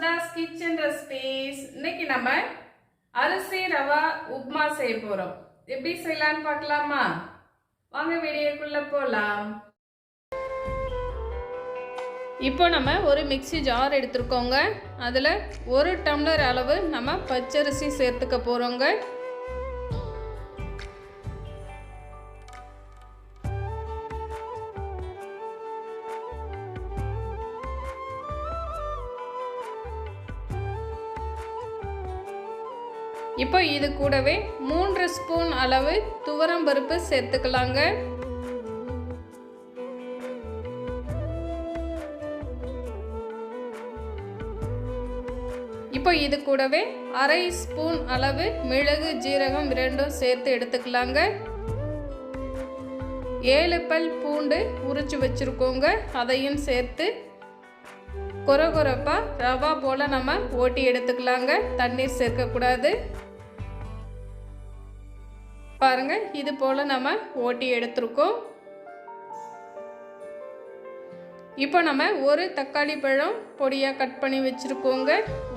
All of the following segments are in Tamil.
கிச்சன் ரெசிபிஸ் இன்னைக்கு நம்ம அரிசி ரவா உப்மா செய்ய போறோம். எப்படி செய்யலாம்னு பார்க்கலாமா? வாங்க வீடியோக்குள்ள போலாம். இப்போ நம்ம ஒரு மிக்ஸி ஜார் எடுத்துருக்கோங்க. அதில் ஒரு டம்ளர் அளவு நம்ம பச்சரிசி சேர்த்துக்க போகிறோங்க இப்போ இது கூடவே மூன்று ஸ்பூன் அளவு துவரம் பருப்பு சேர்த்துக்கலாங்க. இப்போ இது கூடவே அரை ஸ்பூன் அளவு மிளகு ஜீரகம் ரெண்டும் சேர்த்து எடுத்துக்கலாங்க. ஏழு பல் பூண்டு உரிச்சு வச்சுருக்கோங்க. அதையும் சேர்த்து கொர கொரப்பாக ரவா போல் நம்ம ஓட்டி எடுத்துக்கலாங்க. தண்ணீர் சேர்க்கக்கூடாது. பாருங்க இது போல் நம்ம ஓட்டி எடுத்திருக்கோம். இப்போ நம்ம ஒரு தக்காளி பழம் பொடியாக கட் பண்ணி வச்சுருக்கோங்க.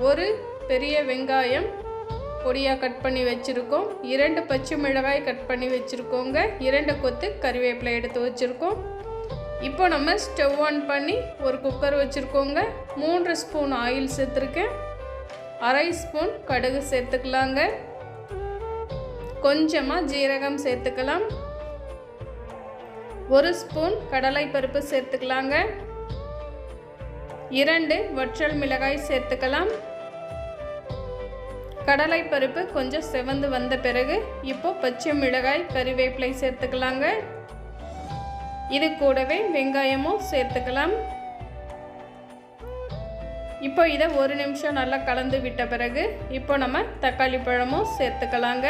ஒரு பெரிய வெங்காயம் பொடியாக கட் பண்ணி வச்சுருக்கோம். இரண்டு பச்சை மிளகாய் கட் பண்ணி வச்சுருக்கோங்க. இரண்டு கொத்து கறிவேப்பிலை எடுத்து வச்சுருக்கோம். இப்போ நம்ம ஸ்டவ் ஆன் பண்ணி ஒரு குக்கர் வச்சுருக்கோங்க. மூன்று ஸ்பூன் ஆயில் சேர்த்துருக்கேன். அரை ஸ்பூன் கடுகு சேர்த்துக்கலாங்க. கொஞ்சமாக ஜீரகம் சேர்த்துக்கலாம். ஒரு ஸ்பூன் கடலை பருப்பு சேர்த்துக்கலாங்க. இரண்டு வற்றல் மிளகாய் சேர்த்துக்கலாம். கடலை பருப்பு கொஞ்சம் செவந்து வந்த பிறகு இப்போ பச்சை மிளகாய் கறிவேப்பிலை சேர்த்துக்கலாங்க. இது கூடவே வெங்காயமும் சேர்த்துக்கலாம். இப்போ இதை ஒரு நிமிஷம் நல்லா கலந்து விட்ட பிறகு இப்போ நம்ம தக்காளி பழமும் சேர்த்துக்கலாங்க.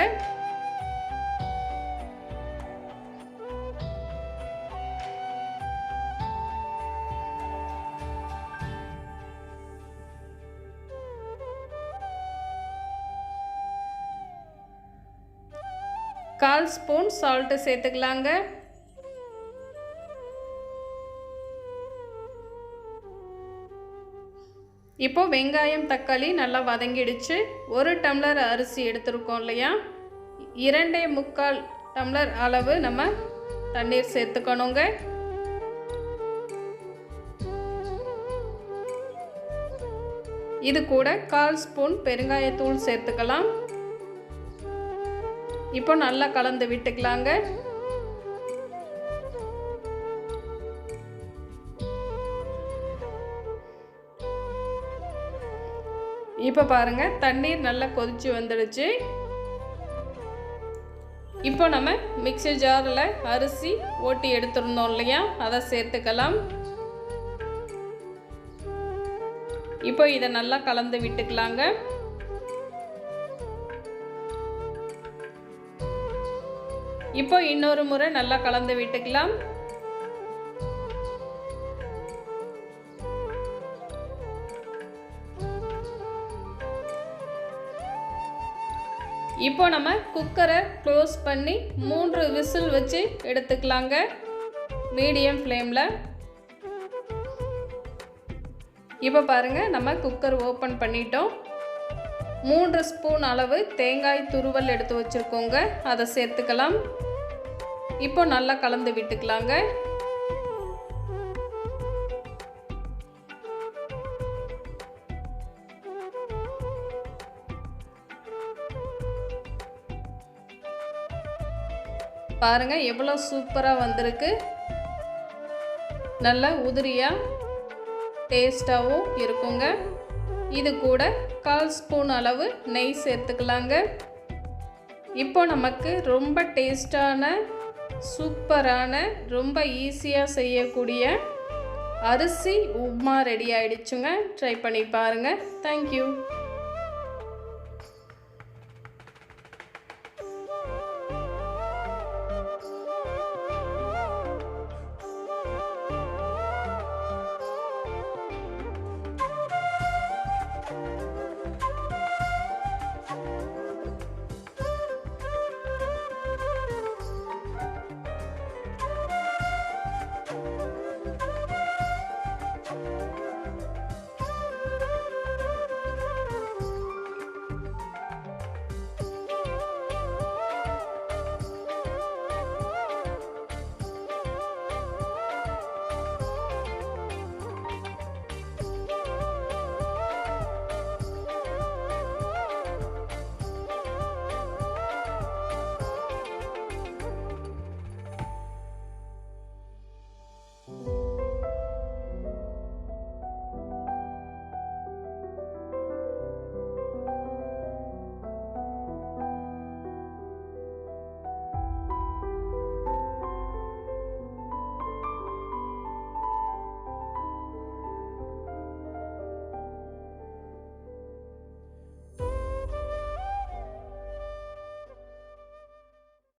கால் ஸ்பூன் சால்ட்டு சேர்த்துக்கலாங்க. இப்போ வெங்காயம் தக்காளி நல்லா வதங்கிடுச்சு. ஒரு டம்ளர் அரிசி எடுத்திருக்கோம் இல்லையா? இரண்டே முக்கால் டம்ளர் அளவு நம்ம தண்ணீர் சேர்த்துக்கணுங்க. இது கூட கால் ஸ்பூன் பெருங்காயத்தூள் சேர்த்துக்கலாம். இப்போ நல்லா கலந்து விட்டுக்கலாங்க. இப்போ பாருங்க தண்ணீர் நல்லா கொதிச்சு வந்துடுச்சு. இப்போ நம்ம மிக்சி ஜாரில் அரிசி ஓட்டி எடுத்துருந்தோம் இல்லையா? அதை சேர்த்துக்கலாம். இப்போ இதை நல்லா கலந்து விட்டுக்கலாங்க. இப்போ இன்னொரு முறை நல்லா கலந்து விட்டுக்கலாம். இப்போ நம்ம குக்கரை க்ளோஸ் பண்ணி மூன்று விசில் வச்சு எடுத்துக்கலாங்க. மீடியம் ஃப்ளேமில். இப்போ பாருங்கள் நம்ம குக்கர் ஓப்பன் பண்ணிட்டோம். மூன்று ஸ்பூன் அளவு தேங்காய் துருவல் எடுத்து வச்சுருக்கோங்க. அதை சேர்த்துக்கலாம். இப்போ நல்லா கலந்து விட்டுக்கலாங்க. பாருங்க எவ்வளோ சூப்பராக வந்திருக்கு. நல்ல உதிரியாக டேஸ்டாகவும் இருக்குங்க. இது கூட கால் ஸ்பூன் அளவு நெய் சேர்த்துக்கலாங்க. இப்போ நமக்கு ரொம்ப டேஸ்டான சூப்பரான ரொம்ப ஈஸியாக செய்யக்கூடிய அரிசி உப்மா ரெடி ஆயிடுச்சுங்க. ட்ரை பண்ணி பாருங்கள் தேங்க்யூ